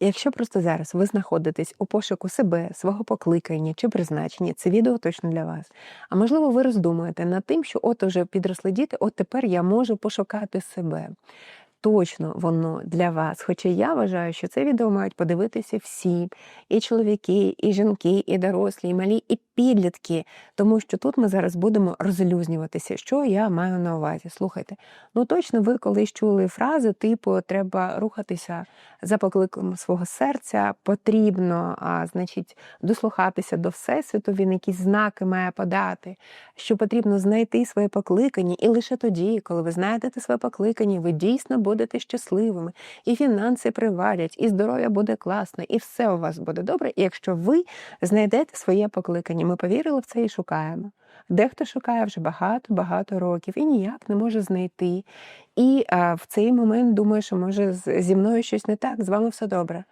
Якщо просто зараз ви знаходитесь у пошуку себе, свого покликання чи призначення, це відео точно для вас. А можливо, ви роздумуєте над тим, що от уже підросли діти, от тепер я можу пошукати себе. Точно воно для вас. Хоча я вважаю, що це відео мають подивитися всі: і чоловіки, і жінки, і дорослі, і малі, і підлітки. Тому що тут ми зараз будемо розлюзнюватися. Що я маю на увазі? Слухайте, ну точно ви колись чули фрази, типу треба рухатися за покликом свого серця, потрібно, а, значить, дослухатися до всесвіту. Він якісь знаки має подати, що потрібно знайти своє покликання, і лише тоді, коли ви знайдете своє покликання, ви дійсно будете щасливими, і фінанси привалять, і здоров'я буде класне, і все у вас буде добре. Якщо ви знайдете своє покликання, ми повірили в це і шукаємо. Дехто шукає вже багато-багато років і ніяк не може знайти. І а, в цей момент думає, що може зі мною щось не так, з вами все добре.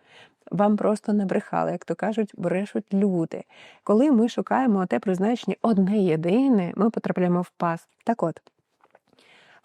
Вам просто не брехали, як то кажуть, брешуть люди. Коли ми шукаємо те призначення одне єдине, ми потрапляємо в пас. Так от.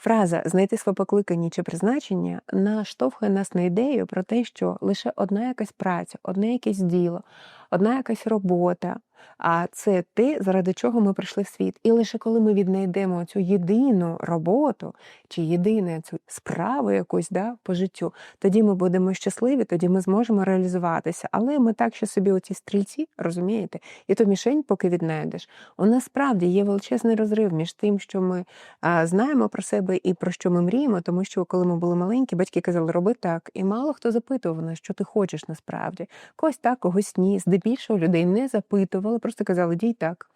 Фраза знайти своє покликання чи призначення наштовхує нас на ідею про те, що лише одна якась праця, одне якесь діло, одна якась робота, а це те, заради чого ми прийшли в світ. І лише коли ми віднайдемо цю єдину роботу чи єдину цю справу якусь да, по життю, тоді ми будемо щасливі, тоді ми зможемо реалізуватися. Але ми так, що собі оці стрільці, розумієте, і то мішень, поки віднайдеш. У нас справді є величезний розрив між тим, що ми а, знаємо про себе і про що ми мріємо, тому що коли ми були маленькі, батьки казали, роби так. І мало хто запитував нас, що ти хочеш насправді. Когось так, когось ні. Здебільшого людей не запитували, просто казали, дій так.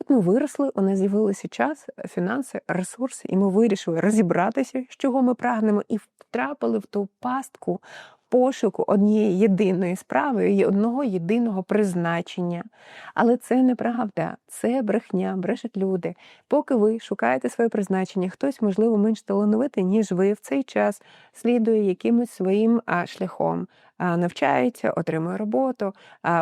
От ми виросли, у нас з'явилися час, фінанси, ресурси, і ми вирішили розібратися, з чого ми прагнемо, і втрапили в ту пастку пошуку однієї єдиної справи і одного єдиного призначення. Але це неправда, це брехня, брешуть люди. Поки ви шукаєте своє призначення, хтось, можливо, менш талановитий, ніж ви в цей час слідує якимось своїм шляхом. Навчається, отримує роботу,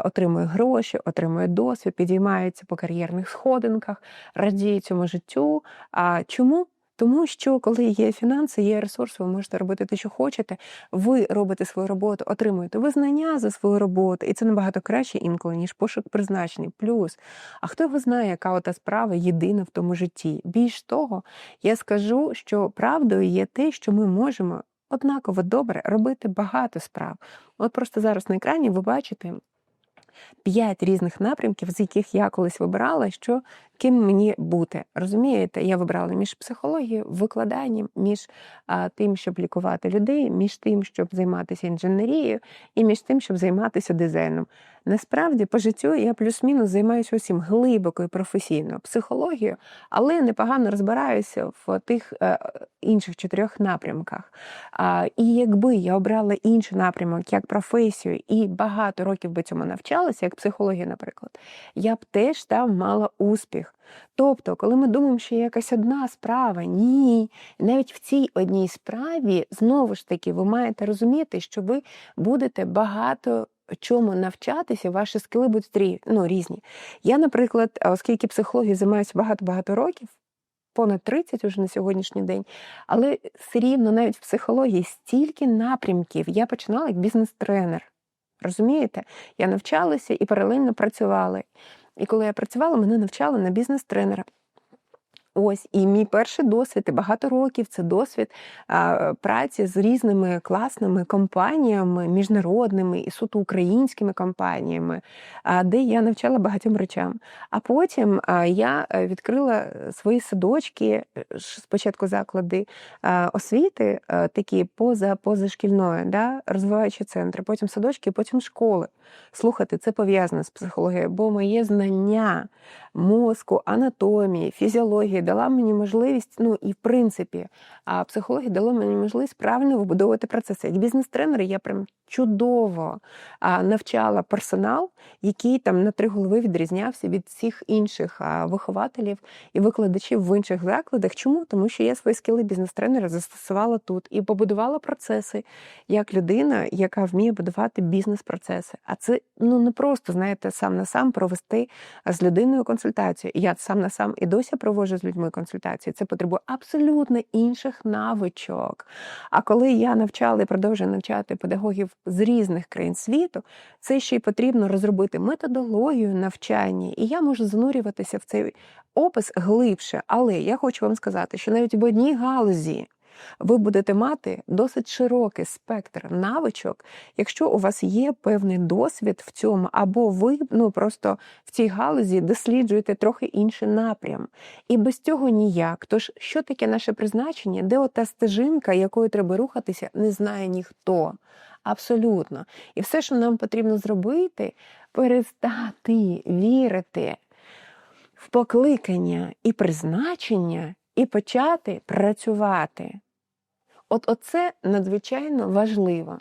отримує гроші, отримує досвід, підіймається по кар'єрних сходинках, радіє цьому життю. А чому? Тому що коли є фінанси, є ресурси, ви можете робити те, що хочете. Ви робите свою роботу, отримуєте визнання за свою роботу, і це набагато краще інколи, ніж пошук призначення. Плюс, а хто його знає, яка ота справа єдина в тому житті? Більш того, я скажу, що правдою є те, що ми можемо однаково добре робити багато справ. От просто зараз на екрані ви бачите. П'ять різних напрямків, з яких я колись вибирала, що ким мені бути. Розумієте, я вибрала між психологією, викладанням, між а, тим, щоб лікувати людей, між тим, щоб займатися інженерією, і між тим, щоб займатися дизайном. Насправді, по життю я плюс-мінус займаюся усім глибоко і професійно психологією, але непогано розбираюся в тих е, інших чотирьох напрямках. А, і якби я обрала інший напрямок як професію і багато років би цьому навчалася, як психологія, наприклад, я б теж там мала успіх. Тобто, коли ми думаємо, що є якась одна справа, ні, навіть в цій одній справі знову ж таки ви маєте розуміти, що ви будете багато чому навчатися, ваші скили будуть рі- ну, різні. Я, наприклад, оскільки психологією займаюся багато-багато років, понад 30 уже на сьогоднішній день, але все рівно навіть в психології стільки напрямків. Я починала як бізнес-тренер. Розумієте? Я навчалася і паралельно працювала. І коли я працювала, мене навчали на бізнес-тренера. Ось і мій перший досвід, і багато років це досвід а, праці з різними класними компаніями, міжнародними і суто українськими компаніями, а, де я навчала багатьом речам. А потім а, я е, відкрила свої садочки, е, спочатку заклади а, освіти, а, такі поза позашкільної, да, розвиваючі центри, потім садочки, потім школи. Слухайте, це пов'язано з психологією, бо моє знання мозку, анатомії, фізіології дала мені можливість, ну і в принципі, а психологія дала мені можливість правильно вибудовувати процеси. Як бізнес-тренер я прям чудово навчала персонал, який там на три голови відрізнявся від всіх інших вихователів і викладачів в інших закладах. Чому? Тому що я свої скіли бізнес-тренера застосувала тут і побудувала процеси як людина, яка вміє будувати бізнес-процеси. А це ну не просто знаєте сам на сам провести з людиною консультацію консультацію. Я сам на сам і досі проводжу з людьми консультації. Це потребує абсолютно інших навичок. А коли я навчала і продовжую навчати педагогів з різних країн світу, це ще й потрібно розробити методологію навчання, і я можу занурюватися в цей опис глибше. Але я хочу вам сказати, що навіть в одній галузі ви будете мати досить широкий спектр навичок, якщо у вас є певний досвід в цьому, або ви ну просто в цій галузі досліджуєте трохи інший напрям. І без цього ніяк. Тож, що таке наше призначення, де ота стежинка, якою треба рухатися, не знає ніхто. Абсолютно. І все, що нам потрібно зробити, перестати вірити в покликання і призначення, і почати працювати. От оце надзвичайно важливо.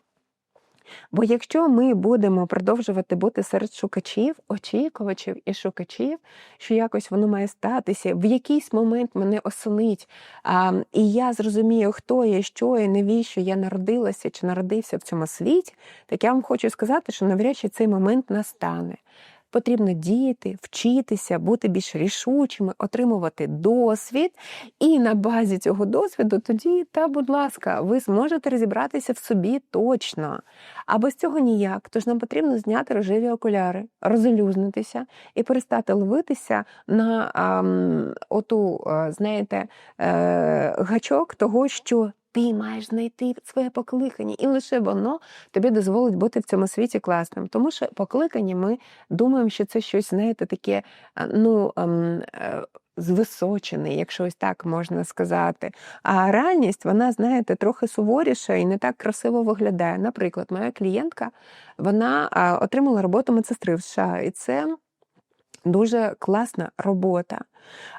Бо якщо ми будемо продовжувати бути серед шукачів, очікувачів і шукачів, що якось воно має статися, в якийсь момент мене осенить, а, і я зрозумію, хто я, що я, навіщо я народилася чи народився в цьому світі, так я вам хочу сказати, що навряд чи цей момент настане. Потрібно діяти, вчитися, бути більш рішучими, отримувати досвід. І на базі цього досвіду тоді, та, будь ласка, ви зможете розібратися в собі точно. А без цього ніяк. Тож нам потрібно зняти рожеві окуляри, розелюзнитися і перестати ловитися на а, оту, знаєте, е, гачок того, що ти маєш знайти своє покликання, і лише воно тобі дозволить бути в цьому світі класним. Тому що покликання ми думаємо, що це щось, знаєте, таке, ну. Ем, е, Звисочений, якщо ось так можна сказати. А реальність, вона, знаєте, трохи суворіша і не так красиво виглядає. Наприклад, моя клієнтка вона отримала роботу медсестри в США, і це дуже класна робота.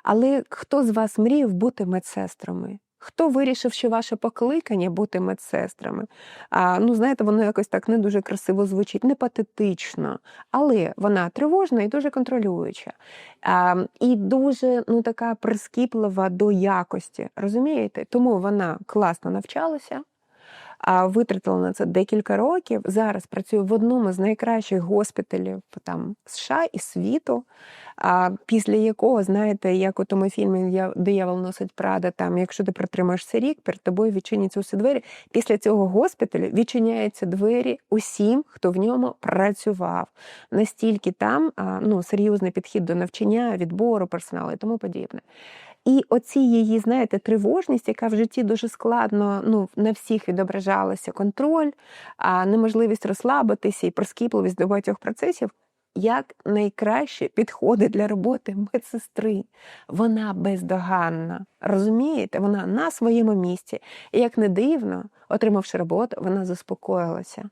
Але хто з вас мріяв бути медсестрами? Хто вирішив, що ваше покликання бути медсестрами? А, Ну, знаєте, воно якось так не дуже красиво звучить, не патетично, але вона тривожна і дуже контролююча. А, І дуже ну, така прискіплива до якості. Розумієте? Тому вона класно навчалася витратила на це декілька років. Зараз працюю в одному з найкращих госпіталів там США і світу. А після якого, знаєте, як у тому фільмі Диявол носить Прада, там, якщо ти протримаєшся рік, перед тобою відчиняться усі двері. Після цього госпіталю відчиняються двері усім, хто в ньому працював. Настільки там ну, серйозний підхід до навчання, відбору персоналу і тому подібне. І оці її, знаєте, тривожність, яка в житті дуже складно ну, на всіх відображалася, контроль, а неможливість розслабитися і проскіпливість до багатьох процесів, як найкраще підходить для роботи медсестри. Вона бездоганна. Розумієте, вона на своєму місці. І як не дивно, отримавши роботу, вона заспокоїлася.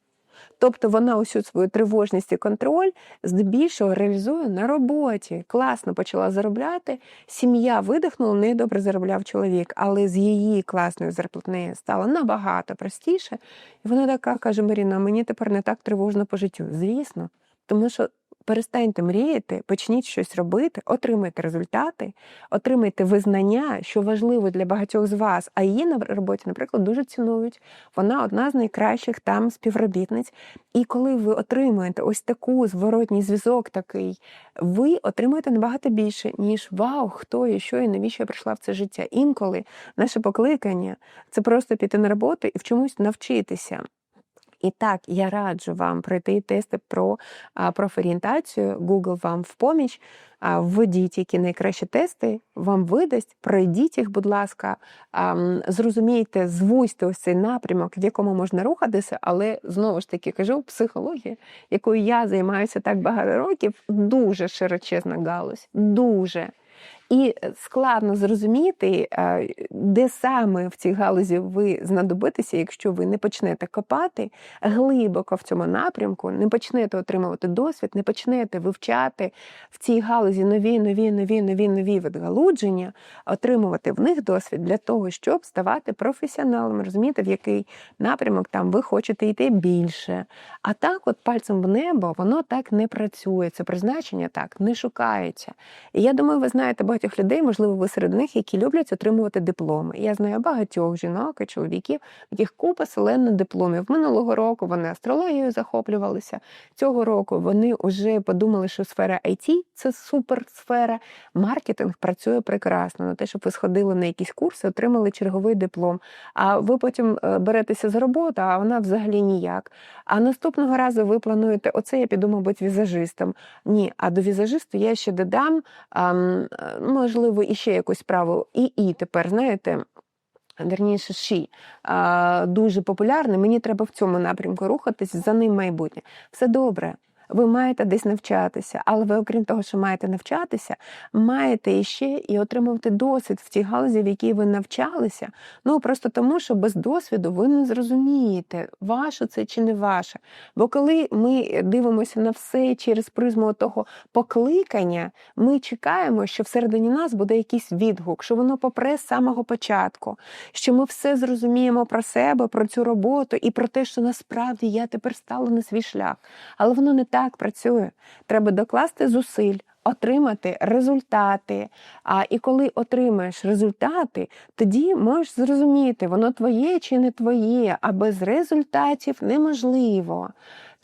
Тобто вона усю свою тривожність і контроль здебільшого реалізує на роботі. Класно почала заробляти. Сім'я видихнула, не добре заробляв чоловік, але з її класною зарплатнею стало набагато простіше. І вона така каже: Маріна, мені тепер не так тривожно по життю. Звісно, тому що Перестаньте мріяти, почніть щось робити, отримайте результати, отримайте визнання, що важливо для багатьох з вас, а її на роботі, наприклад, дуже цінують. Вона одна з найкращих там співробітниць. І коли ви отримуєте ось таку зворотній зв'язок, такий, ви отримуєте набагато більше, ніж вау, хто і що, і навіщо я прийшла в це життя. Інколи наше покликання це просто піти на роботу і в чомусь навчитися. І так, я раджу вам пройти тести про профорієнтацію, Google вам в поміч, введіть, які найкращі тести, вам видасть, пройдіть їх, будь ласка, зрозумійте, звузьте ось цей напрямок, в якому можна рухатися, але знову ж таки кажу, психологія, якою я займаюся так багато років, дуже широчезна галузь, дуже. І складно зрозуміти, е, де саме в цій галузі ви знадобитеся, якщо ви не почнете копати глибоко в цьому напрямку, не почнете отримувати досвід, не почнете вивчати в цій галузі нові, нові, нові, нові, нові відгалудження, отримувати в них досвід для того, щоб ставати професіоналом, розумієте, в який напрямок там ви хочете йти більше. А так, от пальцем в небо, воно так не працює. Це призначення так не шукається. І я думаю, ви знаєте, багатьох людей, можливо, ви серед них, які люблять отримувати дипломи. Я знаю багатьох жінок і чоловіків, яких купа селена дипломів. Минулого року вони астрологією захоплювалися. Цього року вони вже подумали, що сфера IT – це суперсфера. Маркетинг працює прекрасно на те, щоб ви сходили на якісь курси, отримали черговий диплом. А ви потім е, беретеся за роботу, а вона взагалі ніяк. А наступного разу ви плануєте, оце я піду, мабуть, візажистом. Ні, а до візажисту я ще додам, ам, е, можливо, іще якусь справу. І і тепер, знаєте. Верніше, ші дуже популярний. Мені треба в цьому напрямку рухатись, за ним майбутнє. Все добре. Ви маєте десь навчатися, але ви, окрім того, що маєте навчатися, маєте іще і отримувати досвід в тій галузі, в якій ви навчалися. Ну просто тому, що без досвіду ви не зрозумієте, ваше це чи не ваше. Бо коли ми дивимося на все через призму того покликання, ми чекаємо, що всередині нас буде якийсь відгук, що воно попре з самого початку, що ми все зрозуміємо про себе, про цю роботу і про те, що насправді я тепер стала на свій шлях. Але воно не так працює. Треба докласти зусиль, отримати результати. А і коли отримаєш результати, тоді можеш зрозуміти, воно твоє чи не твоє, а без результатів неможливо.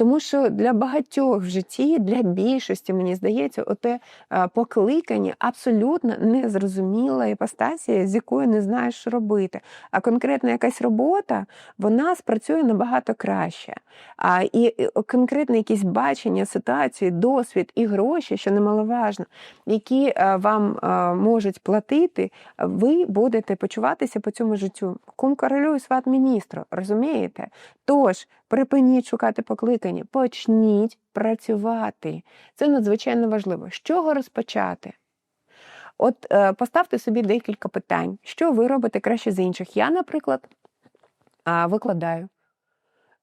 Тому що для багатьох в житті, для більшості, мені здається, оте е, покликання абсолютно незрозуміла іпостасія, з якою не знаєш, що робити. А конкретна якась робота, вона спрацює набагато краще. А і конкретне якісь бачення ситуації, досвід і гроші, що немаловажно, які е, вам е, можуть платити, ви будете почуватися по цьому життю. Кум королює сват міністру, розумієте? Тож припиніть шукати покликання, почніть працювати. Це надзвичайно важливо. З чого розпочати? От е, поставте собі декілька питань, що ви робите краще з інших. Я, наприклад, е, викладаю.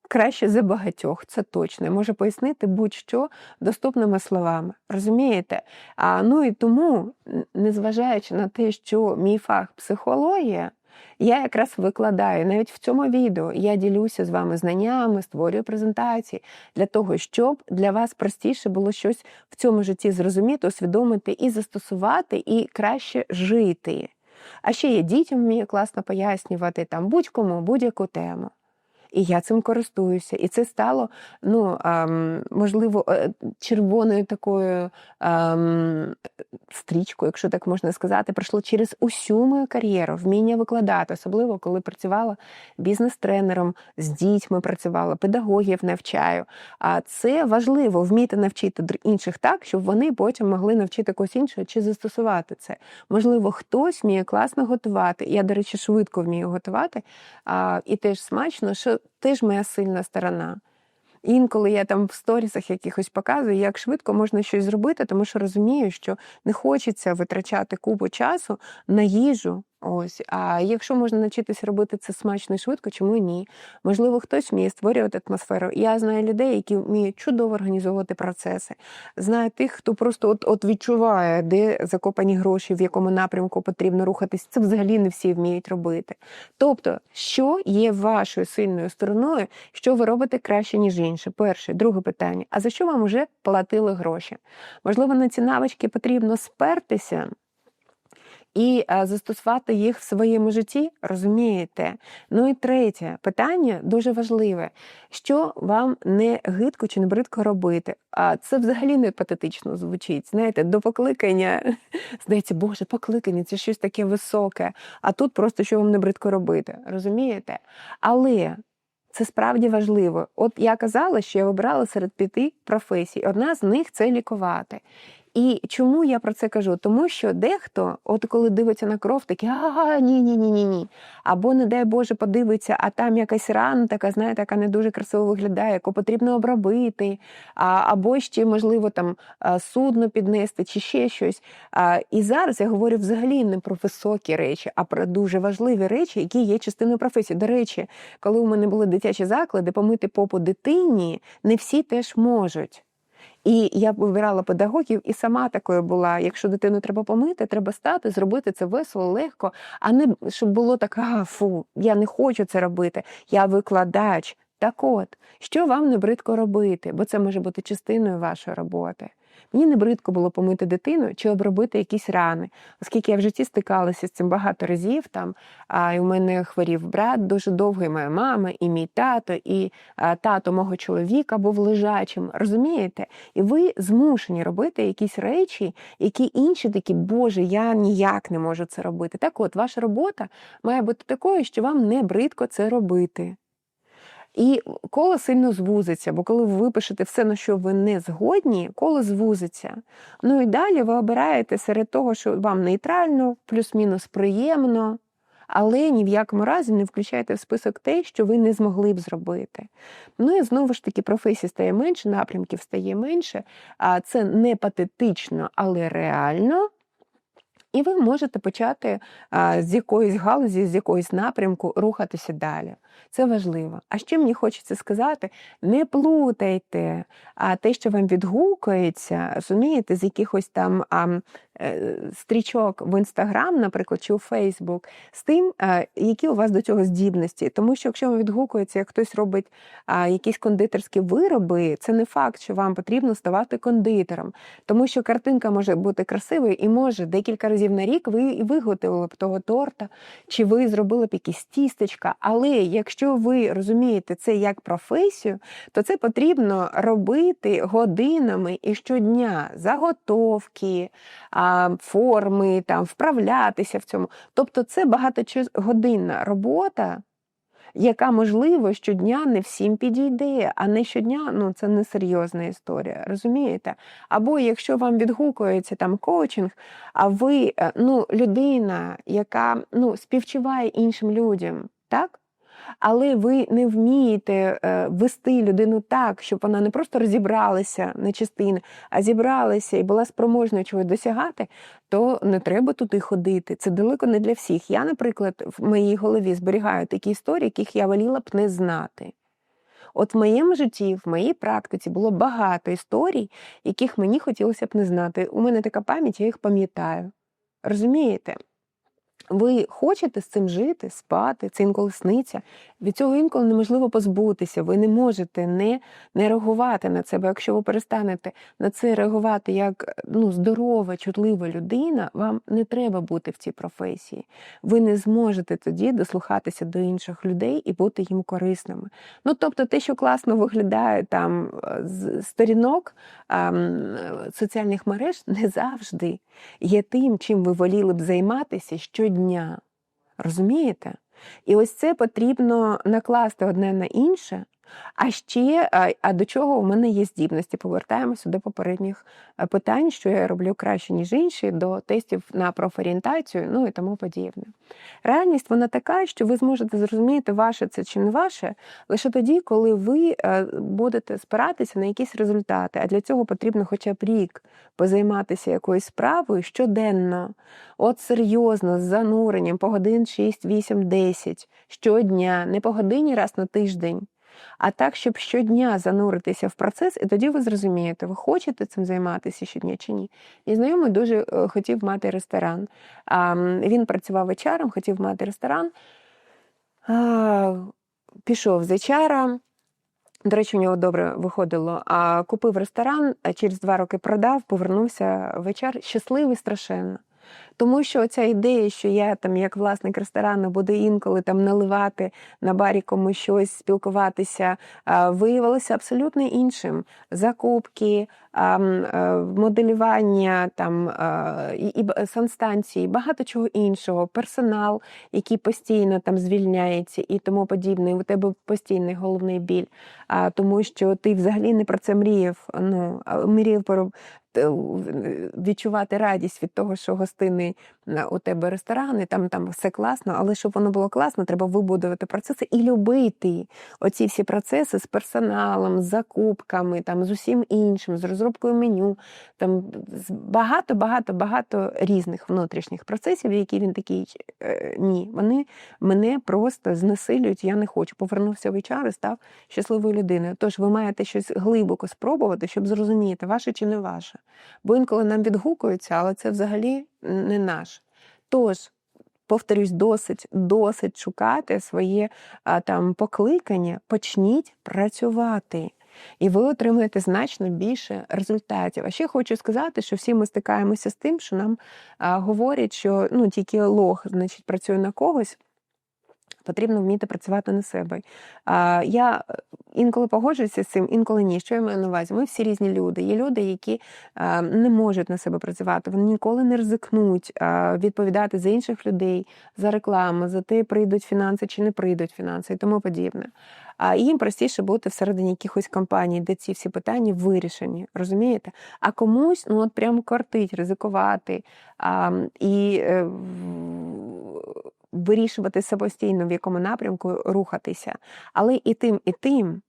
Краще за багатьох, це точно. Я можу пояснити будь-що доступними словами. Розумієте? А, Ну і тому, незважаючи на те, що мій фах психологія, я якраз викладаю навіть в цьому відео я ділюся з вами знаннями, створюю презентації для того, щоб для вас простіше було щось в цьому житті зрозуміти, усвідомити і застосувати, і краще жити. А ще я дітям вмію класно пояснювати там будь-кому будь-яку тему. І я цим користуюся. І це стало, ну, ем, можливо, е, червоною такою ем, стрічкою, якщо так можна сказати, пройшло через усю мою кар'єру, вміння викладати, особливо коли працювала бізнес-тренером, з дітьми працювала, педагогів навчаю. А це важливо вміти навчити інших так, щоб вони потім могли навчити когось іншого чи застосувати це. Можливо, хтось вміє класно готувати. Я, до речі, швидко вмію готувати, і теж смачно, що теж моя сильна сторона. Інколи я там в сторісах якихось показую, як швидко можна щось зробити, тому що розумію, що не хочеться витрачати купу часу на їжу, Ось, а якщо можна навчитися робити це смачно і швидко, чому ні? Можливо, хтось вміє створювати атмосферу. Я знаю людей, які вміють чудово організовувати процеси. Знаю тих, хто просто от от відчуває, де закопані гроші, в якому напрямку потрібно рухатись. Це взагалі не всі вміють робити. Тобто, що є вашою сильною стороною, що ви робите краще, ніж інше? Перше, друге питання: а за що вам вже платили гроші? Можливо, на ці навички потрібно спертися і застосувати їх в своєму житті, розумієте? Ну і третє питання дуже важливе: що вам не гидко чи не бридко робити? А це взагалі не патетично звучить. Знаєте, до покликання здається, Боже, покликання це щось таке високе. А тут просто що вам не бридко робити, розумієте? Але. Це справді важливо. От я казала, що я вибрала серед п'яти професій. Одна з них це лікувати. І чому я про це кажу? Тому що дехто, от коли дивиться на кров, такий ага, ні, ні, ні, ні, ні. Або, не дай Боже, подивиться, а там якась рана, така, знаєте, яка не дуже красиво виглядає, яку потрібно обробити, або ще, можливо, там судно піднести чи ще щось. І зараз я говорю взагалі не про високі речі, а про дуже важливі речі, які є частиною професії. До речі, коли у мене були дитячі заклади, помити попу дитині, не всі теж можуть. І я вибирала педагогів і сама такою була. Якщо дитину треба помити, треба стати, зробити це весело, легко, а не щоб було так, а фу, я не хочу це робити. Я викладач. Так от, що вам не бридко робити, бо це може бути частиною вашої роботи. Мені не бридко було помити дитину чи обробити якісь рани, оскільки я в житті стикалася з цим багато разів. Там а, і у мене хворів брат дуже довго, і моя мама, і мій тато, і а, тато мого чоловіка був лежачим. Розумієте? І ви змушені робити якісь речі, які інші такі, Боже, я ніяк не можу це робити. Так от, ваша робота має бути такою, що вам не бридко це робити. І коло сильно звузиться, бо коли ви випишете все, на що ви не згодні, коло звузиться. Ну і далі ви обираєте серед того, що вам нейтрально, плюс-мінус приємно, але ні в якому разі не включаєте в список те, що ви не змогли б зробити. Ну і знову ж таки, професій стає менше, напрямків стає менше, а це не патетично, але реально. І ви можете почати з якоїсь галузі, з якоїсь напрямку рухатися далі. Це важливо. А ще мені хочеться сказати: не плутайте а те, що вам відгукується, розумієте, з якихось там а, е, стрічок в інстаграм, наприклад, чи у Фейсбук, з тим, а, які у вас до цього здібності. Тому що, якщо вам відгукується, як хтось робить а, якісь кондитерські вироби, це не факт, що вам потрібно ставати кондитером, тому що картинка може бути красивою і може декілька разів на рік ви і виготовили б того торта, чи ви зробили б якісь тістечка. Але якщо ви розумієте це як професію, то це потрібно робити годинами і щодня заготовки, форми, там, вправлятися в цьому. Тобто це багатогодинна робота. Яка можливо щодня не всім підійде, а не щодня ну це не серйозна історія, розумієте? Або якщо вам відгукується там коучинг, а ви е, ну, людина, яка ну, співчуває іншим людям, так? Але ви не вмієте е, вести людину так, щоб вона не просто розібралася на частини, а зібралася і була спроможною чогось досягати, то не треба туди ходити. Це далеко не для всіх. Я, наприклад, в моїй голові зберігаю такі історії, яких я воліла б не знати. От в моєму житті, в моїй практиці було багато історій, яких мені хотілося б не знати. У мене така пам'ять, я їх пам'ятаю. Розумієте? Ви хочете з цим жити, спати, це інколи сниться. Від цього інколи неможливо позбутися. Ви не можете не не реагувати на це. Бо якщо ви перестанете на це реагувати як ну, здорова, чутлива людина, вам не треба бути в цій професії. Ви не зможете тоді дослухатися до інших людей і бути їм корисними. Ну тобто, те, що класно виглядає там з сторінок ем, соціальних мереж, не завжди є тим, чим ви воліли б займатися щодня. Розумієте? І ось це потрібно накласти одне на інше, а ще, а до чого у мене є здібності? Повертаємося до попередніх е, питань, що я роблю краще, ніж інші, до тестів на профорієнтацію, ну і тому подібне. Реальність вона така, що ви зможете зрозуміти, ваше це чи не ваше, лише тоді, коли ви е, будете спиратися на якісь результати. А для цього потрібно хоча б рік позайматися якоюсь справою щоденно, от серйозно, з зануренням по годин 6, 8, 10 щодня, не по годині раз на тиждень а так, щоб щодня зануритися в процес, і тоді ви зрозумієте, ви хочете цим займатися щодня чи ні. І знайомий дуже е, хотів мати ресторан. Він працював вечором, хотів мати ресторан, пішов з HR, до речі, у нього добре виходило. А купив ресторан, через два роки продав, повернувся вечір. Щасливий страшенно. Тому що ця ідея, що я там, як власник ресторану, буду інколи там наливати на барі комусь щось, спілкуватися, виявилося абсолютно іншим. Закупки, моделювання там і санстанції, багато чого іншого, персонал, який постійно там звільняється і тому подібне. У тебе постійний головний біль, тому що ти взагалі не про це мріяв. Ну мріяв про Е, відчувати радість від того, що гостини у тебе ресторани, там там все класно, але щоб воно було класно, треба вибудувати процеси і любити оці всі процеси з персоналом, з закупками, там з усім іншим, з розробкою меню, там багато, багато, багато різних внутрішніх процесів, які він такий «Е, ні, вони мене просто знесилюють. Я не хочу. Повернувся в HR і став щасливою людиною. Тож ви маєте щось глибоко спробувати, щоб зрозуміти, ваше чи не ваше. Бо інколи нам відгукуються, але це взагалі не наш. Тож, повторюсь, досить, досить шукати своє там покликання, почніть працювати. і ви отримаєте значно більше результатів. А ще хочу сказати, що всі ми стикаємося з тим, що нам а, говорять, що ну тільки лох, значить, працює на когось. Потрібно вміти працювати на себе. Я е, інколи погоджуюся з цим, інколи ні. Що я маю на увазі? Ми всі різні люди. Є люди, які не можуть на себе працювати, вони ніколи не ризикнуть відповідати за інших людей, за рекламу, за те, прийдуть фінанси чи не прийдуть фінанси і тому подібне. А їм простіше бути всередині якихось компаній, де ці всі питання вирішені, розумієте? А комусь ну от прям кортить ризикувати а, і. Е, вирішувати самостійно, в якому напрямку рухатися. Але і тим, і тим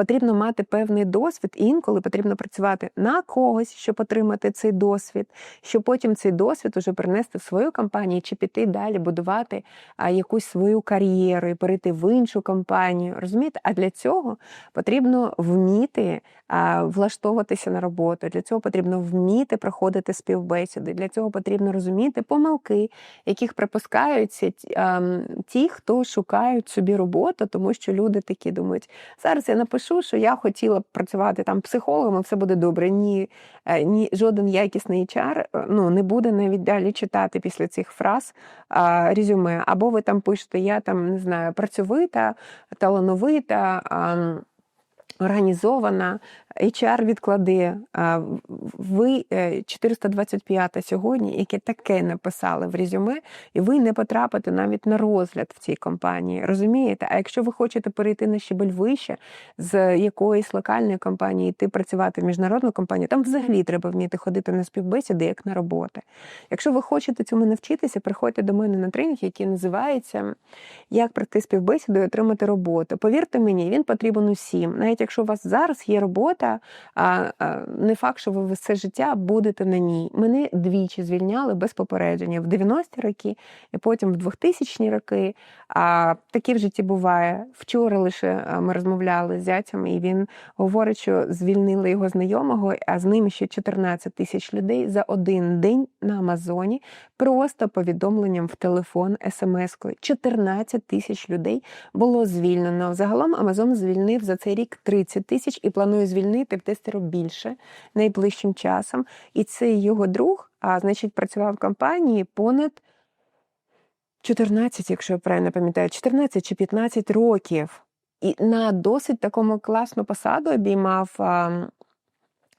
потрібно мати певний досвід, і інколи потрібно працювати на когось, щоб отримати цей досвід, щоб потім цей досвід уже принести в свою компанію чи піти далі, будувати якусь свою кар'єру і перейти в іншу компанію. Розумієте? А для цього потрібно вміти влаштовуватися на роботу. Для цього потрібно вміти проходити співбесіди. Для цього потрібно розуміти помилки, яких припускаються ті, хто шукають собі роботу, тому що люди такі думають, зараз я напишу, що я хотіла б працювати там психологом, і все буде добре. Ні, е, ні жоден якісний HR е, ну, не буде навіть далі читати після цих фраз а, резюме. Або ви там пишете, я там не знаю, працьовита, талановита. А, Організована, HR відкладе. а, в- Ви е, 425 сьогодні, яке таке написали в резюме, і ви не потрапите навіть на розгляд в цій компанії. Розумієте? А якщо ви хочете перейти на щебель вище з якоїсь локальної компанії, йти працювати в міжнародну компанію, там взагалі треба вміти ходити на співбесіди як на роботи. Якщо ви хочете цьому навчитися, приходьте до мене на тренінг, який називається Як пройти співбесіду і отримати роботу. Повірте мені, він потрібен усім. Навіть якщо у вас зараз є робота, а, а, не факт, що ви все життя будете на ній. Мене двічі звільняли без попередження в 90-ті роки і потім в 2000-ні роки. А таке в житті буває. Вчора лише ми розмовляли з зятям, і він говорить, що звільнили його знайомого, а з ним ще 14 тисяч людей за один день на Амазоні, просто повідомленням в телефон смс-кою. 14 тисяч людей було звільнено. Загалом Амазон звільнив за цей рік 30 тисяч і планує звільнити в десятеро більше найближчим часом. І цей його друг, а значить, працював в компанії понад 14, якщо я правильно пам'ятаю, 14 чи 15 років. І на досить такому класну посаду обіймав.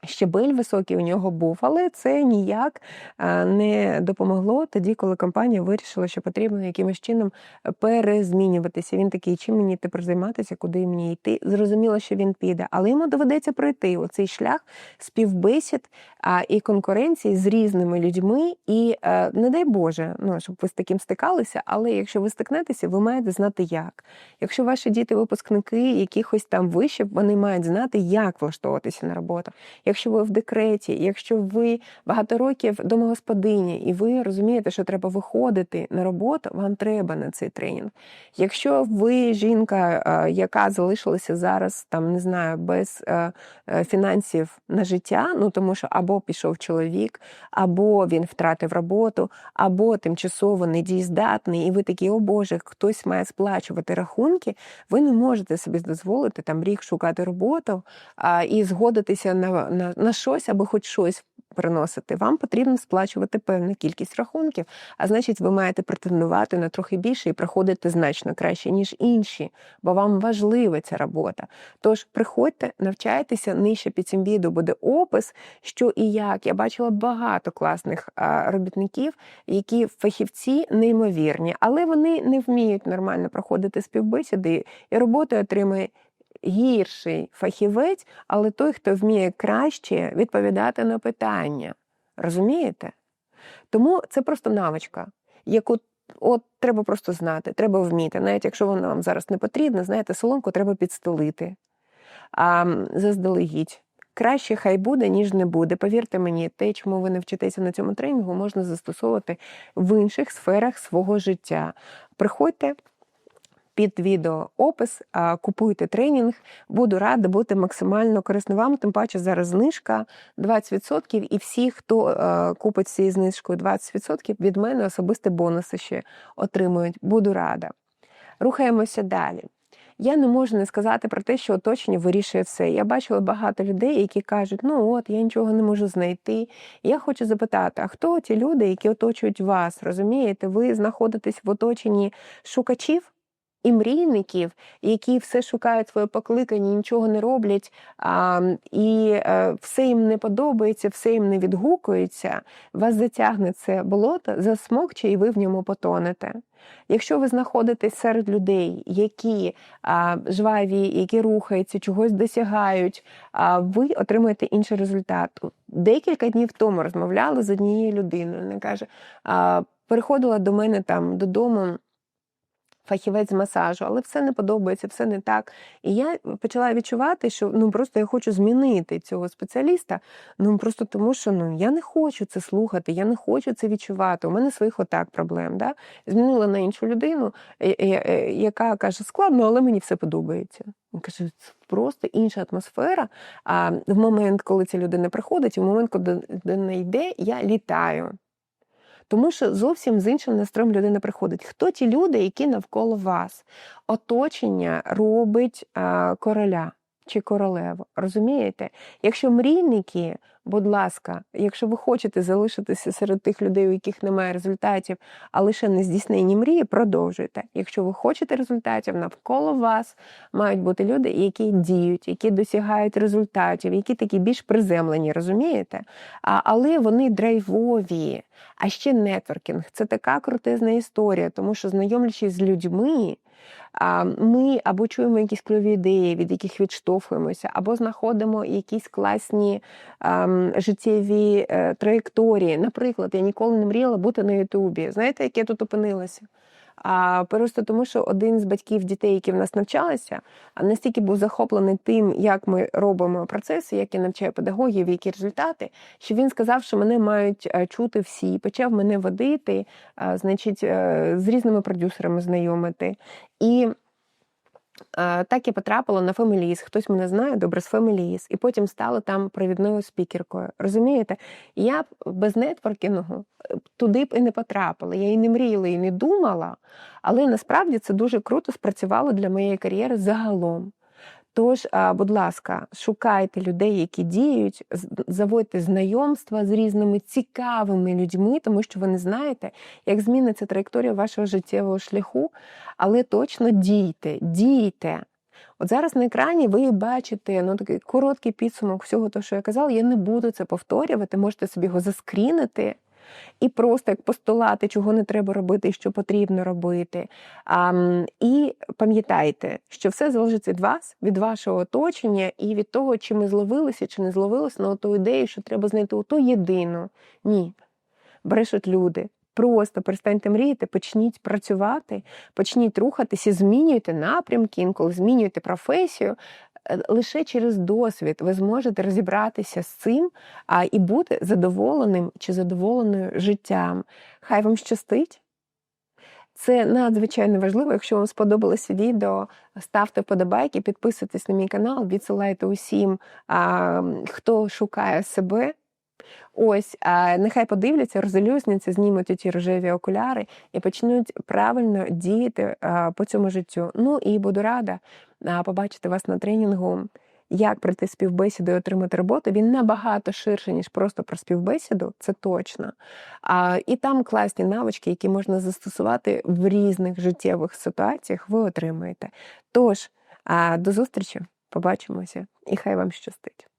Щебель високий у нього був, але це ніяк не допомогло тоді, коли компанія вирішила, що потрібно якимось чином перезмінюватися. Він такий, чим мені тепер займатися, куди мені йти. Зрозуміло, що він піде, але йому доведеться пройти оцей шлях співбесід і конкуренції з різними людьми. І е, не дай Боже, ну щоб ви з таким стикалися, але якщо ви стикнетеся, ви маєте знати як. Якщо ваші діти випускники якихось там вишів, вони мають знати, як влаштовуватися на роботу. Якщо ви в декреті, якщо ви багато років домогосподині, і ви розумієте, що треба виходити на роботу, вам треба на цей тренінг. Якщо ви жінка, е, яка залишилася зараз, там не знаю, без е, е, фінансів на життя, ну тому що або пішов чоловік, або він втратив роботу, або тимчасово недієздатний, і ви такі, о Боже, хтось має сплачувати рахунки, ви не можете собі дозволити там рік шукати роботу а, і згодитися на, на, на щось, аби хоч щось приносити. Вам потрібно сплачувати певну кількість рахунків, а значить, ви маєте претендувати на трохи більше і проходити значно краще, ніж інші, бо вам важлива ця робота. Тож приходьте, навчайтеся нижче під цим відео буде опис, що і як. Я бачила багато класних робітників, які фахівці неймовірні, але вони не вміють нормально проходити співбесіди, і роботу отримує гірший фахівець, але той, хто вміє краще відповідати на питання. Розумієте? Тому це просто навичка, яку от треба просто знати, треба вміти. Навіть якщо вона вам зараз не потрібна, знаєте, соломку треба підстелити а, заздалегідь. Краще хай буде, ніж не буде. Повірте мені, те, чому ви навчитеся на цьому тренінгу, можна застосовувати в інших сферах свого життя. Приходьте, під відео опис, купуйте тренінг. Буду рада бути максимально корисним вам. Тим паче зараз знижка 20%, і всі, хто е, купить цією знижкою 20%, від мене особисті бонуси ще отримують. Буду рада. Рухаємося далі. Я не можу не сказати про те, що оточення вирішує все. Я бачила багато людей, які кажуть, ну от я нічого не можу знайти. Я хочу запитати, а хто ті люди, які оточують вас? Розумієте, ви знаходитесь в оточенні шукачів? І мрійників, які все шукають своє покликання, нічого не роблять, а, і е, все їм не подобається, все їм не відгукується, вас затягне це болото, засмокче, і ви в ньому потонете. Якщо ви знаходитесь серед людей, які а, жваві, які рухаються, чогось досягають, а, ви отримаєте інший результат. Декілька днів тому розмовляла з однією людиною. Вона каже: а, переходила до мене там додому. Фахівець масажу, але все не подобається, все не так. І я почала відчувати, що ну просто я хочу змінити цього спеціаліста. Ну просто тому, що ну я не хочу це слухати, я не хочу це відчувати. У мене своїх отак проблем. Да? Змінила на іншу людину, е, е, е, яка каже, складно, але мені все подобається. Він каже, це просто інша атмосфера. А в момент, коли ця людина приходить, і в момент, коли людина йде, я літаю. Тому що зовсім з іншим настроєм людина приходить. Хто ті люди, які навколо вас? Оточення робить а, короля чи королеву. Розумієте? Якщо мрійники, будь ласка, якщо ви хочете залишитися серед тих людей, у яких немає результатів, а лише не здійснені мрії, продовжуйте. Якщо ви хочете результатів, навколо вас мають бути люди, які діють, які досягають результатів, які такі більш приземлені, розумієте? А, Але вони драйвові. А ще нетворкінг це така крутезна історія, тому що знайомлячись з людьми, ми або чуємо якісь кльові ідеї, від яких відштовхуємося, або знаходимо якісь класні ем, життєві е, траєкторії. Наприклад, я ніколи не мріяла бути на Ютубі. Знаєте, як я тут опинилася? А просто тому, що один з батьків дітей, які в нас навчалися, настільки був захоплений тим, як ми робимо процеси, як я навчаю педагогів, які результати, що він сказав, що мене мають е, чути всі, почав мене водити, значить, е, з різними продюсерами знайомити. І так я потрапила на Фемеліс. Хтось мене знає добре з Фемеліс, і потім стала там провідною спікеркою. Розумієте? Я б без нетворкінгу е, туди б і не потрапила. Я і не мріяла, і не думала, але насправді це дуже круто спрацювало для моєї кар'єри загалом. Тож, будь ласка, шукайте людей, які діють, заводьте знайомства з різними цікавими людьми, тому що ви не знаєте, як зміниться траєкторія вашого життєвого шляху, але точно дійте, дійте. От зараз на екрані ви бачите ну, такий короткий підсумок всього того, що я казала. Я не буду це повторювати, можете собі його заскрінити і просто як постулати, чого не треба робити і що потрібно робити. А, І пам'ятайте, що все залежить від вас, від вашого оточення і від того, чи ми зловилися, чи не зловилися на ту ідею, що треба знайти ту єдину. Ні. Брешуть люди. Просто перестаньте мріяти, почніть працювати, почніть рухатися, змінюйте напрямки, інколи змінюйте професію, лише через досвід ви зможете розібратися з цим а, і бути задоволеним чи задоволеною життям. Хай вам щастить! Це надзвичайно важливо. Якщо вам сподобалося відео, ставте вподобайки, підписуйтесь на мій канал, відсилайте усім, хто шукає себе. Ось, а нехай подивляться, розелюзняться, знімуть ті рожеві окуляри і почнуть правильно діяти по цьому життю. Ну і буду рада побачити вас на тренінгу. Як пройти співбесіду і отримати роботу, він набагато ширше, ніж просто про співбесіду, це точно. А, І там класні навички, які можна застосувати в різних життєвих ситуаціях, ви отримаєте. Тож, а, до зустрічі, побачимося, і хай вам щастить.